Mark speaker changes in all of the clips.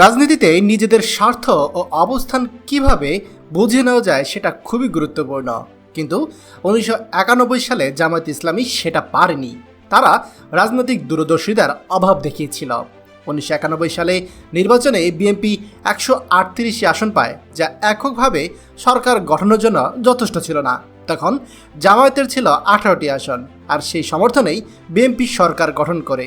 Speaker 1: রাজনীতিতে নিজেদের স্বার্থ ও অবস্থান কীভাবে বুঝে নেওয়া যায় সেটা খুবই গুরুত্বপূর্ণ। কিন্তু উনিশশো একানব্বই সালে জামায়াত ইসলামী সেটা পারেনি। তারা রাজনৈতিক দূরদর্শিতার অভাব দেখিয়েছিল। উনিশশো একানব্বই সালে নির্বাচনে বিএনপি একশো আটত্রিশটি আসন পায়, যা এককভাবে সরকার গঠনের জন্য যথেষ্ট ছিল না। তখন জামায়াতের ছিল আঠারোটি আসন, আর সেই সমর্থনেই বিএনপি সরকার গঠন করে।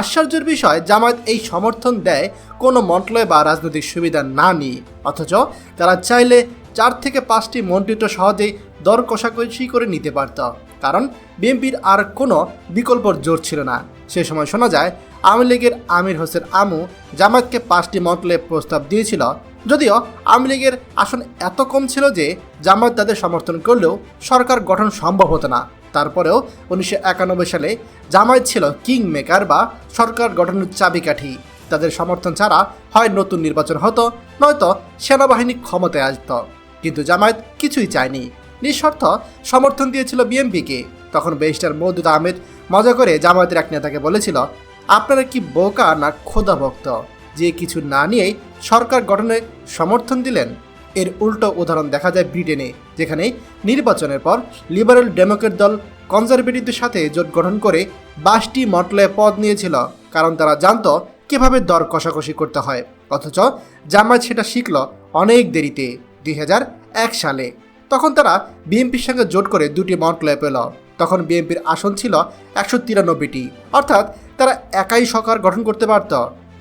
Speaker 1: আশ্চর্যের বিষয়, জামায়াত এই সমর্থন দেয় কোনো মন্ত্রণালয় বা রাজনৈতিক সুবিধা না নিয়ে। অথচ তারা চাইলে চার থেকে পাঁচটি মন্ত্রী তো সহজেই দর কষাকষি করে নিতে পারত। কারণ বিএনপির আর কোনো বিকল্প জোর ছিল না। সে সময় শোনা যায়, আওয়ামী লীগের আমির হোসেন আমু জামায়াতকে পাঁচটি মন্ত্রণালয়ের প্রস্তাব দিয়েছিল। যদিও আওয়ামী লীগের আসন এত কম ছিল যে জামায়াত তাদের সমর্থন করলেও সরকার গঠন সম্ভব হতো না। তারপরেও উনিশশো একানব্বই সালে জামায়াত ছিল কিং মেকার বা সরকার গঠনের চাবিকাঠি। তাদের সমর্থন ছাড়া হয় নতুন নির্বাচন হতো, নয়তো সেনাবাহিনী ক্ষমতায় আসত। কিন্তু জামায়াত কিছুই চায়নি। নিঃশর্ত সমর্থন দিয়েছিল বিএমপিকে তখন ব্যারিস্টার মৌদুদ আহমেদ মজা করে জামায়াতের এক নেতাকে বলেছিল, আপনারা কি বোকা না খোদা ভক্ত যে কিছু না নিয়েই সরকার গঠনে সমর্থন দিলেন এর উল্টো উদাহরণ দেখা যায় ব্রিটেনে, যেখানে নির্বাচনের পর লিবারেল ডেমোক্রেট দল কনজারভেটিভদের সাথে জোট গঠন করে বাইশটি মন্ত্রণালয়ে পদ নিয়েছিল, কারণ তারা জানত কীভাবে দর কষাকষি করতে হয়। অথচ জামায়াত সেটা শিখল অনেক দেরিতে, দুই এক সালে। তখন তারা বিএনপির সঙ্গে জোট করে দুটি মন্ত্রণালয় পেল। তখন বিএনপির আসন ছিল একশো তিরানব্বইটি। অর্থাৎ তারা একাই সরকার গঠন করতে পারত।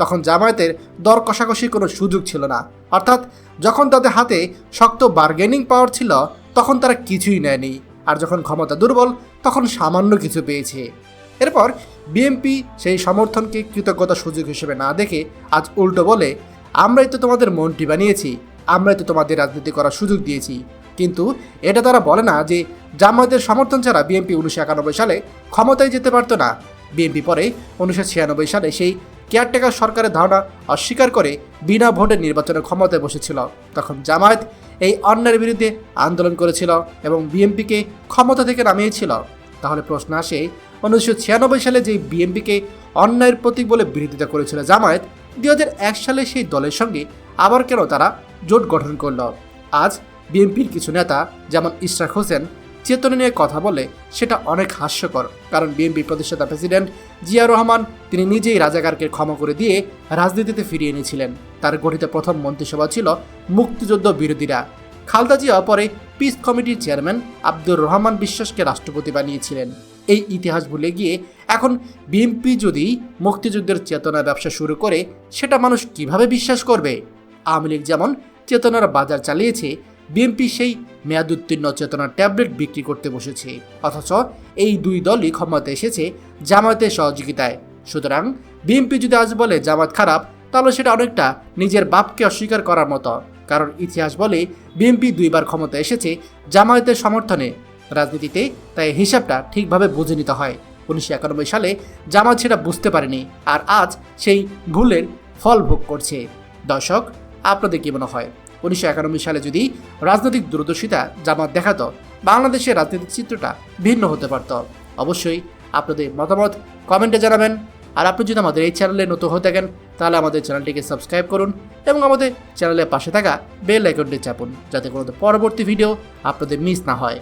Speaker 1: তখন জামায়াতের দর কষাকষির কোনো সুযোগ ছিল না। অর্থাৎ যখন তাদের হাতে শক্ত বার্গেনিং পাওয়ার ছিল, তখন তারা কিছুই নেয়নি। আর যখন ক্ষমতা দুর্বল, তখন সামান্য কিছু পেয়েছে। এরপর বিএনপি সেই সমর্থনকে কৃতজ্ঞতা সুযোগ হিসেবে না দেখে আজ উল্টো বলে, আমরাই তো তোমাদের মন্ত্রী বানিয়েছি, আমরাই তো তোমাদের রাজনীতি করার সুযোগ দিয়েছি। কিন্তু এটা তারা বলে না যে জামায়াতের সমর্থন ছাড়া বিএনপি উনিশশো একানব্বই সালে ক্ষমতায় যেতে পারতো না। বিএনপি পরে উনিশশো ছিয়ানব্বই সালে সেই কেয়ারটেকার সরকারের ধারণা অস্বীকার করে বিনা ভোটে নির্বাচনের ক্ষমতায় বসেছিল। তখন জামায়াত এই অন্যায়ের বিরুদ্ধে আন্দোলন করেছিল এবং বিএনপিকে ক্ষমতা থেকে নামিয়েছিল। তাহলে প্রশ্ন আসে, উনিশশো ছিয়ানব্বই সালে যেই বিএনপিকে অন্যায়ের প্রতীক বলে বিরোধিতা করেছিল জামায়াত এক সালে সেই দলের সঙ্গে আবার কেন তারা জোট গঠন করল? আজ বিএনপির কিছু নেতা যেমন ইশরাক হোসেন চেতনা নিয়ে কথা বলে সেটা অনেক হাস্যকর, কারণ বিএনপি প্রতিষ্ঠাতা প্রেসিডেন্ট জিয়া রহমান তিনি নিজেই রাজাকারকে ক্ষমা করে দিয়ে রাজনীতিতে ফিরিয়ে এনেছিলেন। তার গঠিত প্রথম মন্ত্রিসভা ছিল মুক্তিযুদ্ধ বিরোধীরা। খালদা জিয়া পরে পিস কমিটির চেয়ারম্যান আব্দুর রহমান বিশ্বাসকে রাষ্ট্রপতি বানিয়েছিলেন। এই ইতিহাস ভুলে গিয়ে এখন বিএনপি যদি মুক্তিযুদ্ধের চেতনা ব্যবসা শুরু করে, সেটা মানুষ কীভাবে বিশ্বাস করবে? আওয়ামী লীগ যেমন চেতনার বাজার চালিয়েছে বিএনপি সেই মেয়াদোত্তীর্ণ চেতনার ট্যাবলেট বিক্রি করতে বসেছে। অথচ এই দুই দলই ক্ষমতা এসেছে জামায়াতের সহযোগিতায়। সুতরাং বিএনপি যদি আজ বলে জামাত খারাপ, তাহলে সেটা অনেকটা নিজের বাপকে অস্বীকার করার মতো। কারণ ইতিহাস বলে বিএনপি দুইবার ক্ষমতা এসেছে জামায়াতের সমর্থনে। রাজনীতিতে তাই হিসাবটা ঠিকভাবে বুঝে নিতে হয়। উনিশশো একানব্বই সালে জামাত সেটা বুঝতে পারেনি আর আজ সেই ভুলের ফল ভোগ করছে। দর্শক, আপনাদের কি মনে হয়? উনিশশো একানব্বই সালে যদি রাজনৈতিক দূরদর্শিতা জামাত দেখাতো, বাংলাদেশের রাজনৈতিক চিত্রটা ভিন্ন হতে পারত। অবশ্যই আপনাদের মতামত কমেন্টে জানাবেন। আর আপনি যদি আমাদের এই চ্যানেলে নতুন হয়ে থাকেন, তাহলে আমাদের চ্যানেলটিকে সাবস্ক্রাইব করুন এবং আমাদের চ্যানেলের পাশে থাকা বেল আইকনটি চাপুন, যাতে কোনো পরবর্তী ভিডিও আপনাদের মিস না হয়।